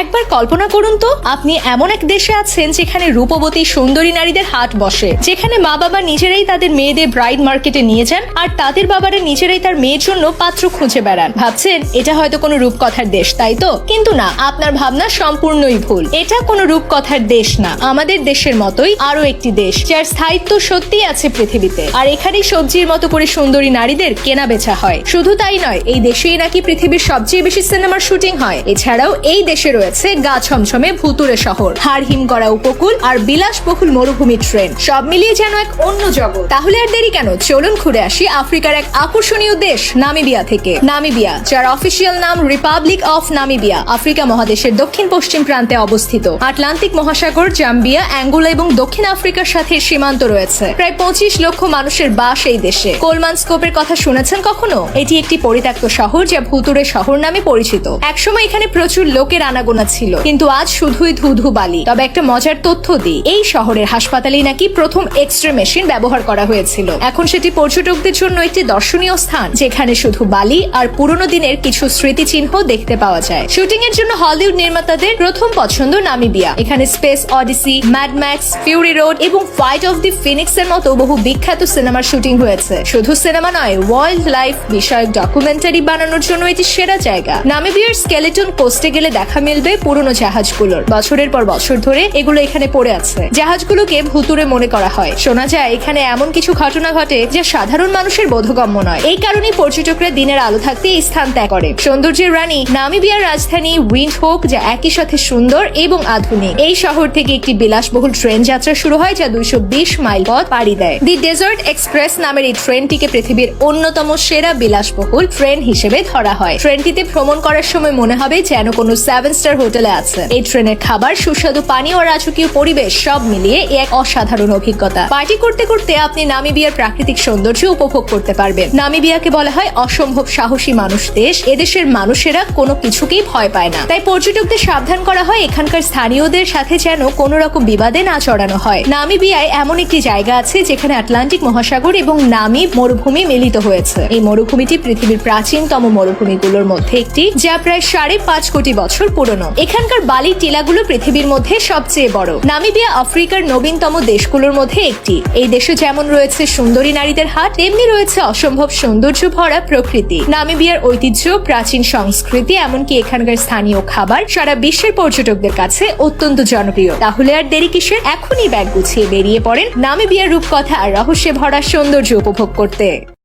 একবার কল্পনা করুন তো, আপনি এমন এক দেশে আছেন যেখানে রূপবতী সুন্দরী নারীদের হাট বসে, যেখানে মা বাবা নিজেরাই তাদের মেয়েদের ব্রাইড মার্কেটে নিয়ে যান আর তাদের বাবারা নিজেরাই তার মেয়ের জন্য পাত্র খুঁজে বেড়ান। ভাবছেন, এটা হয়তো কোনো রূপকথার দেশ, তাই তো? কিন্তু না, আপনার ভাবনা সম্পূর্ণই ভুল। এটা কোনো রূপকথার দেশ না, আমাদের দেশের মতোই আরও একটি দেশ, যার স্থায়িত্ব সত্যিই আছে পৃথিবীতে। আর এখানেই সবজির মতো করে সুন্দরী নারীদের কেনা বেচা হয়। শুধু তাই নয়, এই দেশেই নাকি পৃথিবীর সবচেয়ে বেশি সিনেমার শুটিং হয়। এছাড়াও এই দেশে রয়েছে গা ছমছমে ভুতুরে শহর, হাড় হিম করা উপকূল আর বিলাসবহুল মরুভূমি ট্রেন। সব মিলিয়ে যেন এক অন্য জগৎ। তাহলে আর দেরি কেন? চলুন ঘুরে আসি আফ্রিকার এক আকর্ষণীয় দেশ, নামিবিয়া থেকে। নামিবিয়া, যার অফিসিয়াল নাম রিপাবলিক অফ নামিবিয়া, আফ্রিকা মহাদেশের দক্ষিণ পশ্চিম প্রান্তে অবস্থিত। আটলান্টিক মহাসাগর, জাম্বিয়া, অ্যাঙ্গোলা এবং দক্ষিণ আফ্রিকার সাথে সীমান্ত রয়েছে। প্রায় পঁচিশ লক্ষ মানুষের বাস এই দেশে। কোলমান স্কোপের কথা শুনেছেন কখনো? এটি একটি পরিত্যক্ত শহর যা ভুতুরে শহর নামে পরিচিত। একসময় এখানে প্রচুর লোকের আনাগোনা ছিল। কিন্তু আজ শুধুই ধুধু বালি। তবে একটা মজার তথ্য দিই। এই শহরের হাসপাতালেই নাকি প্রথম এক্সরে মেশিন ব্যবহার করা হয়েছিল। এখন সেটি পর্যটকদের জন্য একটি দর্শনীয় স্থান, যেখানে শুধু বালি আর পুরনো দিনের কিছু স্মৃতিচিহ্ন দেখতে পাওয়া যায়। শুটিং এর জন্য হলিউড নির্মাতাদের প্রথম পছন্দ নামিবিয়া। এখানে Space Odyssey Mad Max Fury Road এবং ফাইট অফ দি ফিনিক্স এর মতো বহু বিখ্যাত সিনেমার শুটিং হয়েছে। শুধু সিনেমা নয় ওয়াইল্ড লাইফ বিষয়ক ডকুমেন্টারি বানানোর জন্য এটি সেরা জায়গা। নামিবিয়ার স্কেলেটন কোস্টে গেলে দেখা মিলবে পুরনো জাহাজগুলোর। বছরের পর বছর ধরে এগুলো এখানে পড়ে আছে। জাহাজগুলোকে ভুতুরে মনে করা হয়। শোনা যায়, এখানে এমন কিছু ঘটনা ঘটে যা সাধারণ মানুষের বোধগম্য নয়। এই কারণেই পর্যটকরা দিনের আলো থাকতে এই স্থান ত্যাগ করে। সৌন্দর্যের রানী নামিবিয়ার রাজধানী উইন্ড হোক যা একই সাথে সুন্দর এবং আধুনিক। এই শহর থেকে একটি বিলাসবহুল ট্রেন যাত্রা শুরু হয় যা দুইশো বিশ মাইল পথ পাড়ি দেয়। দি ডেজার্ট এক্সপ্রেস নামের এই ট্রেনটিকে পৃথিবীর অন্যতম সেরা বিলাসবহুল ট্রেন হিসেবে ধরা হয়। ট্রেনটিতে ভ্রমণ করার সময় মনে হবে যেন কোনো সেভেন স্টার হোটেলে আছে এই ট্রেনের খাবার, সুস্বাদু পানি ও রাজকীয় পরিবেশ সব মিলিয়ে এক অসাধারণ অভিজ্ঞতা। পার্টি করতে করতে আপনি নামিবিয়ার প্রাকৃতিক সৌন্দর্য উপভোগ করতে পারবেন। নামিবিয়াকে বলা হয় অসম্ভব সাহসী মানুষ দেশ। এদেশের মানুষেরা কোনো কিছুকেই ভয় পায় না। তাই পর্যটকদের সাবধান করা হয়, এখানকার স্থানীয়দের সাথে যেন কোনো রকম বিবাদে না চড়ানো হয়। নামিবিয়ায় এমন একটি জায়গা আছে, যেখানে আটলান্টিক মহাসাগর এবং নামি মরুভূমি মিলিত হয়েছে। এই মরুভূমিটি পৃথিবীর প্রাচীনতম মরুভূমিগুলোর মধ্যে একটি, যা প্রায় সাড়ে পাঁচ কোটি বছর পুরনো। এখানকার বালির টিলাগুলো পৃথিবীর মধ্যে সবচেয়ে বড়। নামিবিয়া আফ্রিকার নবীনতম দেশগুলোর মধ্যে একটি। এই দেশে যেমন রয়েছে সুন্দরী নারীদের হাট, তেমনি রয়েছে অসম্ভব সৌন্দর্য ভরা প্রকৃতি। নামিবিয়ার ঐতিহ্য, প্রাচীন সংস্কৃতি, এমনকি এখানকার স্থানীয় খাবার সারা বিশ্বের পর্যটকদের কাছে অত্যন্ত জনপ্রিয়। তাহলে আর দেরি কিসের? এখনই ব্যাগ গুছিয়ে বেরিয়ে পড়েন নামিবিয়ার রূপকথা আর রহস্যে ভরা সৌন্দর্য উপভোগ করতে।